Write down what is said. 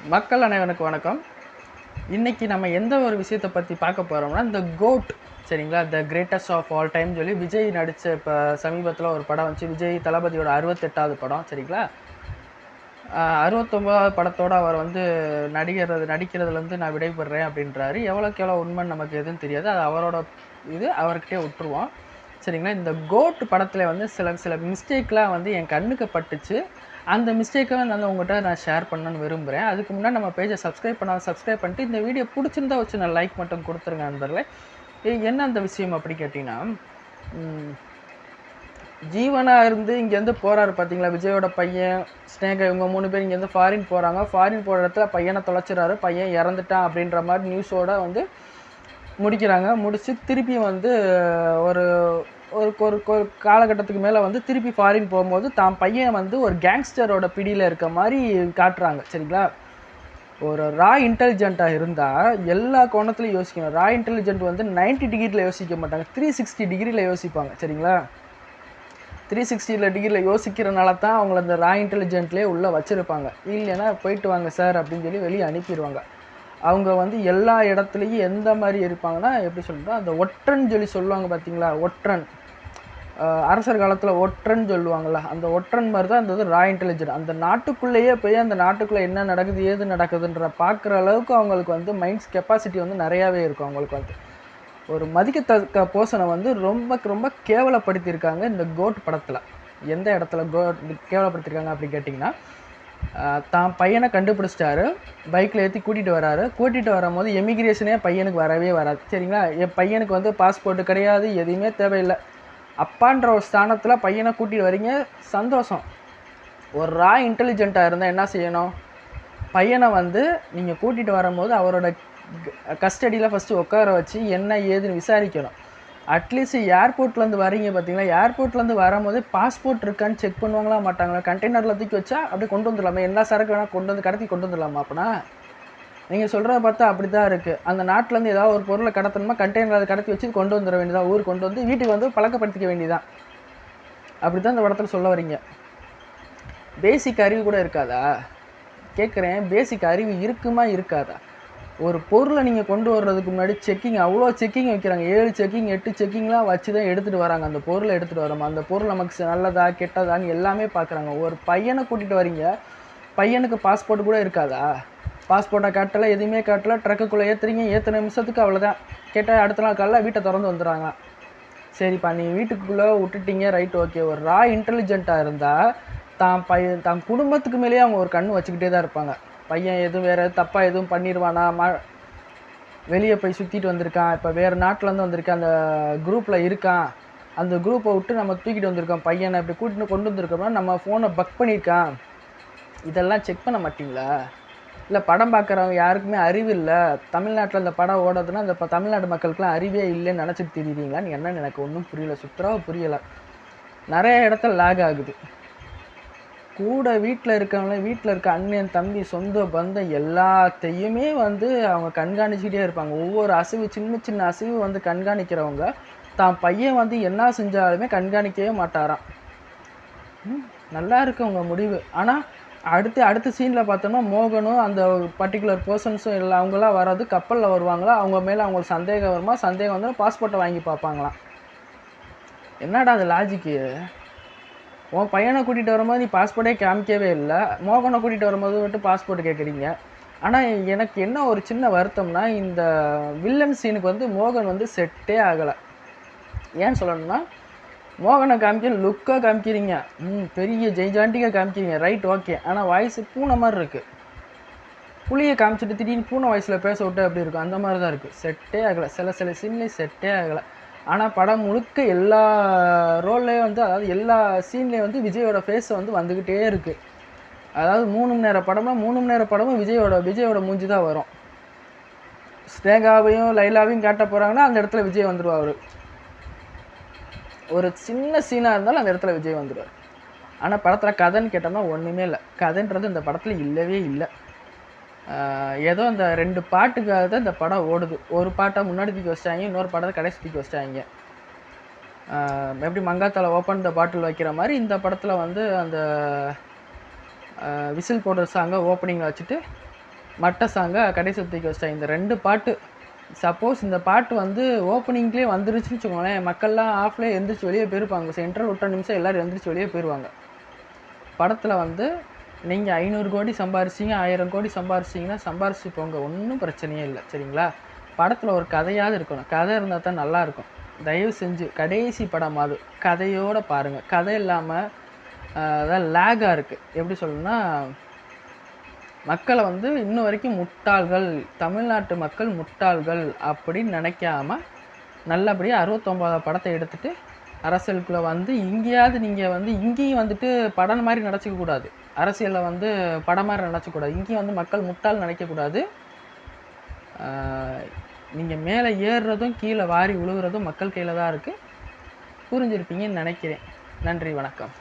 மக்கள் அனைவனுக்கு வணக்கம். இன்றைக்கி நம்ம எந்த ஒரு விஷயத்தை பற்றி பார்க்க போகிறோம்னா இந்த கோட் சரிங்களா? The greatest of all time சொல்லி விஜய் நடித்த இப்போ சமீபத்தில் ஒரு படம் வந்துச்சு. விஜய் தளபதியோட அறுபத்தெட்டாவது படம் சரிங்களா? அறுபத்தொம்போதாவது படத்தோடு அவர் வந்து நடிகிறது நடிக்கிறதுலேருந்து நான் விடைபெறேன் அப்படின்றாரு. எவ்வளோக்கு எவ்வளோ உண்மைன்னு நமக்கு எதுவும் தெரியாது. அது அவரோட இது அவர்கிட்டே விட்டுருவோம். சரிங்களா? இந்த கோட் படத்தில் வந்து சில சில மிஸ்டேக்லாம் வந்து என் கண்ணுக்கு பட்டுச்சு. அந்த மிஸ்டேக்கை வந்து உங்கள்கிட்ட நான் ஷேர் பண்ணணும்னு விரும்புகிறேன் அதுக்கு முன்னாடி நம்ம பேஜை சப்ஸ்கிரைப் பண்ணாத சப்ஸ்கிரைப் பண்ணிட்டு இந்த வீடியோ பிடிச்சிருந்தா வச்சு நான் லைக் மட்டும் கொடுத்துருங்க நண்பர்களே. என்ன அந்த விஷயம் அப்படி கேட்டிங்கன்னா ஜீவனாக இருந்து இங்கேருந்து போகிறாரு பார்த்தீங்களா விஜயோட பையன் ஸ்னேகா இவங்க மூணு பேர் இங்கேருந்து ஃபாரின் போகிறாங்க ஃபாரின் போகிற இடத்துல பையனை தொலைச்சிறாரு பையன் இறந்துட்டான் அப்படின்ற மாதிரி நியூஸோட வந்து முடிக்கிறாங்க. முடிச்சு திருப்பி வந்து ஒரு ஒரு ஒரு ஒரு காலகட்டத்துக்கு மேலே வந்து திருப்பி ஃபாரின் போகும்போது தான் பையன் வந்து ஒரு கேங்ஸ்டரோட பிடியில் இருக்க மாதிரி காட்டுறாங்க. சரிங்களா? ஒரு ரா இன்டெலிஜென்ட்டாக இருந்தால் எல்லா கோணத்துலையும் யோசிக்கணும். ரா இன்டெலிஜென்ட் வந்து 90 டிகிரியில் யோசிக்க மாட்டாங்க. த்ரீ சிக்ஸ்டி டிகிரியில் யோசிப்பாங்க. சரிங்களா? த்ரீ சிக்ஸ்டியில் டிகிரியில் யோசிக்கிறனால தான் அவங்கள அந்த ரா இன்டெலிஜென்ட்லேயே உள்ளே வச்சுருப்பாங்க. இல்லைன்னா போயிட்டு வாங்க சார் அப்படின்னு சொல்லி வெளியே அனுப்பிடுவாங்க. அவங்க வந்து எல்லா இடத்துலையும் எந்த மாதிரி இருப்பாங்கன்னா எப்படி சொல்கிறோம் அந்த ஒற்றன் சொல்லி சொல்லுவாங்க பார்த்தீங்களா ஒற்றன். அரசர் காலத்தில் ஒற்றன் சொல்லுவாங்கள்ல அந்த ஒற்றன் மாதிரி தான் அந்த இது ரா இன்டெலிஜென்ட் அந்த நாட்டுக்குள்ளேயே போய் அந்த நாட்டுக்குள்ளே என்ன நடக்குது ஏது நடக்குதுன்ற பார்க்குற அளவுக்கு அவங்களுக்கு வந்து மைண்ட்ஸ் கெப்பாசிட்டி வந்து நிறையாவே இருக்கும் அவங்களுக்கு வந்து. ஒரு மதிக்கத்தக்க போசனை வந்து ரொம்ப ரொம்ப கேவலப்படுத்தியிருக்காங்க இந்த கோட் படத்தில். எந்த இடத்துல கோட் கேவலப்படுத்தியிருக்காங்க அப்படின்னு கேட்டிங்கன்னா தான் பையனை கண்டுபிடிச்சிட்டாரு. பைக்கில் ஏற்றி கூட்டிகிட்டு வராரு. கூட்டிகிட்டு வரும்போது எமிக்ரேஷனே பையனுக்கு வரவே வராது. சரிங்களா? என் பையனுக்கு வந்து பாஸ்போர்ட் கிடையாது எதுவுமே தேவையில்லை. அப்பான்ற ஒரு ஸ்தானத்தில் பையனை கூட்டிகிட்டு வரீங்க சந்தோஷம். ஒரு ரா இன்டெலிஜென்ட்டாக இருந்தால் என்ன செய்யணும்? பையனை வந்து நீங்கள் கூட்டிகிட்டு வரும்போது அவரோட கஸ்டடியில் ஃபஸ்ட்டு உட்கார வச்சு என்ன ஏதுன்னு விசாரிக்கணும். அட்லீஸ்ட் ஏர்போர்ட்லேருந்து வரீங்க பார்த்தீங்களா? ஏர்போர்ட்லேருந்து வரும்போது பாஸ்போர்ட் இருக்கான்னு செக் பண்ணுவாங்களா மாட்டாங்களா? கண்டெய்னரில் தூக்கி வச்சா அப்படியே கொண்டு வந்துடலாமா? எல்லா சரக்கு வேணால் கொண்டு வந்து கடத்தி கொண்டு வந்துடலாமா அப்படின்னா நீங்கள் சொல்கிறத பார்த்தா அப்படி தான் இருக்குது அந்த நாட்டிலேருந்து ஏதாவது ஒரு பொருளை கடத்தணுமா? கண்டெய்னரில் கடத்தி வச்சு கொண்டு வந்துட வேண்டியதா? ஊருக்கு கொண்டு வந்து வீட்டுக்கு வந்து பழக்கப்படுத்திக்க வேண்டியதான் அப்படி தான் இந்த படத்தில் சொல்ல வரீங்க. பேசிக் அறிவு கூட இருக்காதா? கேட்குறேன் பேசிக் அறிவு இருக்குமா? இருக்காதா? ஒரு பொருளை நீங்கள் கொண்டு வர்றதுக்கு முன்னாடி செக்கிங் அவ்வளோ செக்கிங் வைக்கிறாங்க. ஏழு செக்கிங் எட்டு செக்கிங்லாம் வச்சு தான் எடுத்துகிட்டு வராங்க. அந்த பொருளை எடுத்துகிட்டு வரோம்? அந்த பொருள் நமக்கு நல்லதா கெட்டதான்னு எல்லாமே பார்க்குறாங்க. ஒரு பையனை கூட்டிகிட்டு வரீங்க. பையனுக்கு பாஸ்போர்ட் கூட இருக்காதா? பாஸ்போர்ட்டை காட்டலை எதுவுமே காட்டல. ட்ரக்குக்குள்ளே ஏற்றுறீங்க ஏற்றின நிமிஷத்துக்கு அவ்வளோதான் கேட்டால் அடுத்த நாள் காலைல வீட்டை திறந்து வந்துடுறாங்க. சரிப்பா நீ வீட்டுக்குள்ளே விட்டுட்டீங்க. ரைட் ஓகே ஒரு ரா இன்டெலிஜென்ட்டாக இருந்தால் தான் பையன் தான் குடும்பத்துக்கு மேலேயே அவங்க ஒரு கண் வச்சுக்கிட்டே தான் இருப்பாங்க. பையன் எதுவும் வேறு தப்பாக எதுவும் பண்ணிடுவானா? மா வெளியே போய் சுற்றிட்டு வந்திருக்கான். இப்போ வேறு நாட்டிலேருந்து வந்திருக்கான் அந்த குரூப்பில் இருக்கான். அந்த குரூப்பை விட்டு நம்ம தூக்கிட்டு வந்திருக்கோம். பையனை இப்படி கூட்டிட்டு கொண்டு வந்திருக்கோம்னா நம்ம ஃபோனை பக் பண்ணியிருக்கான். இதெல்லாம் செக் பண்ண மாட்டிங்களா? இல்லை படம் பார்க்குறவங்க யாருக்குமே அறிவு இல்லை. தமிழ்நாட்டில் இந்த படம் ஓடுறதுன்னா அந்த இப்போ தமிழ்நாட்டு மக்களுக்குலாம் அறிவே இல்லைன்னு நினச்சிட்டு தெரியுறீங்களான்னு என்னன்னு எனக்கு ஒன்றும் புரியல. சுத்தராக புரியலை. நிறைய இடத்துல லேக் ஆகுது. கூட வீட்டில் இருக்கவங்கள வீட்டில் இருக்க அண்ணன் தம்பி சொந்த பந்தம் எல்லாத்தையுமே வந்து அவங்க கண்காணிச்சுக்கிட்டே இருப்பாங்க. ஒவ்வொரு அசைவு சின்ன சின்ன அசைவு வந்து கண்காணிக்கிறவங்க தான் பையன் வந்து என்ன செஞ்சாலுமே கண்காணிக்கவே மாட்டாராம். நல்லா இருக்கு உங்க முடிவு. ஆனால் அடுத்து அடுத்த சீனில் பார்த்தோம்னா மோகனும் அந்த பர்டிகுலர் பர்சன்ஸும் இல்லை அவங்களாம் வராது கப்பலில் வருவாங்களா? அவங்க மேலே அவங்களுக்கு சந்தேகம் வருமா? சந்தேகம் வந்து பாஸ்போர்ட்டை வாங்கி பார்ப்பாங்களாம். என்னடா அது லாஜிக்கு உன் பையனை கூட்டிகிட்டு வரும்போது நீ பாஸ்போர்ட்டே காமிக்கவே இல்லை. மோகனை கூட்டிகிட்டு வரும்போது மட்டும் பாஸ்போர்ட் கேட்குறீங்க ஆனால் எனக்கு என்ன ஒரு சின்ன வருத்தம்னா இந்த வில்லன் சீனுக்கு வந்து மோகன் வந்து செட்டே ஆகலை. ஏன் சொல்லணும்னா மோகனை காமிக்க லுக்காக காமிக்கிறீங்க. ம் பெரிய ஜெய்ஜாண்டிக்காக காமிக்கிறீங்க. ரைட் ஓகே ஆனால் வாய்ஸ் பூனை மாதிரி இருக்குது புளியை காமிச்சிட்டு திடீர்னு பூனை வாய்ஸில் பேச விட்டு அப்படி இருக்கும்? அந்த மாதிரி தான் இருக்குது செட்டே ஆகலை. சில சில சீன்லேயும் செட்டே ஆகலை. ஆனால் படம் முழுக்க எல்லா ரோல்லையும் வந்து அதாவது எல்லா சீன்லேயும் வந்து விஜயோட ஃபேஸ் வந்து வந்துக்கிட்டே இருக்குது அதாவது மூணு மணி நேர படம்னா மூணு மணி நேர படமும் விஜயோட விஜயோட மூஞ்சி தான் வரும். ஸ்னேகாவையும் லைலாவையும் காட்ட போகிறாங்கன்னா அந்த இடத்துல விஜய் வந்துடுவார் ஒரு சின்ன சீனாக இருந்தாலும் அந்த இடத்துல விஜய் வந்துடுவார் ஆனால் படத்தில் கதைன்னு கேட்டோம்னா ஒன்றுமே இல்லை. கதைன்றது இந்த படத்தில் இல்லவே இல்லை. ஏதோ இந்த ரெண்டு பாட்டுக்காக தான் இந்த படம் ஓடுது. ஒரு பாட்டை முன்னாடி தூக்கி வச்சிட்டாங்க இன்னொரு பாட்டை கடைசி தூக்கி வச்சிட்டாங்க. எப்படி மங்காத்தால ஓப்பன் த பாட்டில் வைக்கிற மாதிரி இந்த படத்தில் வந்து அந்த விசில் போடுற சாங்கை ஓப்பனிங்கில் வச்சுட்டு மட்ட சாங்கை கடைசி தூக்கி வச்சிட்டாங்க. இந்த ரெண்டு பாட்டு சப்போஸ் இந்த பாட்டு வந்து ஓப்பனிங்லேயே வந்துருச்சுன்னு வச்சுக்கோங்களேன். மக்கள்லாம் ஆஃப்லேயே எந்திரிச்சு வெளியே போயிருப்பாங்க. சென்ட்ரல் விட்ட நிமிஷம் எல்லோரும் எந்திரிச்சு வெளியே போயிடுவாங்க படத்தில் வந்து நீங்கள் ஐநூறு கோடி சம்பாரிச்சிங்க ஆயிரம் கோடி சம்பாரிச்சிங்கன்னா சம்பாரிச்சு போங்க. ஒன்றும் பிரச்சனையே இல்லை. சரிங்களா? படத்தில் ஒரு கதையாவது இருக்கணும். கதை இருந்தால் தான் நல்லாயிருக்கும். தயவு செஞ்சு கடைசி படம் அது. கதையோடு பாருங்கள் கதை இல்லாமல் அதான் லேகாக இருக்குது எப்படி சொல்லணும்னா மக்களை வந்து இன்ன வரைக்கும் முட்டாள்கள் தமிழ்நாட்டு மக்கள் முட்டாள்கள் அப்படின்னு நினைக்காம நல்லபடியாக அறுபத்தொம்போதாம் படத்தை எடுத்துகிட்டு அரசியலுக்குள்ளே வந்து இங்கேயாவது நீங்கள் வந்து இங்கேயும் வந்துட்டு படம் மாதிரி நினச்சிக்கக்கூடாது அரசியலில் வந்து படம் மாதிரி நினச்சக்கூடாது இங்கேயும் வந்து மக்கள் முட்டாள் நினைக்கக்கூடாது நீங்கள் மேலே ஏறுறதும் கீழே வாரி விழுகிறதும் மக்கள் கையில் தான் இருக்குது புரிஞ்சிருப்பீங்கன்னு நினைக்கிறேன். நன்றி வணக்கம்.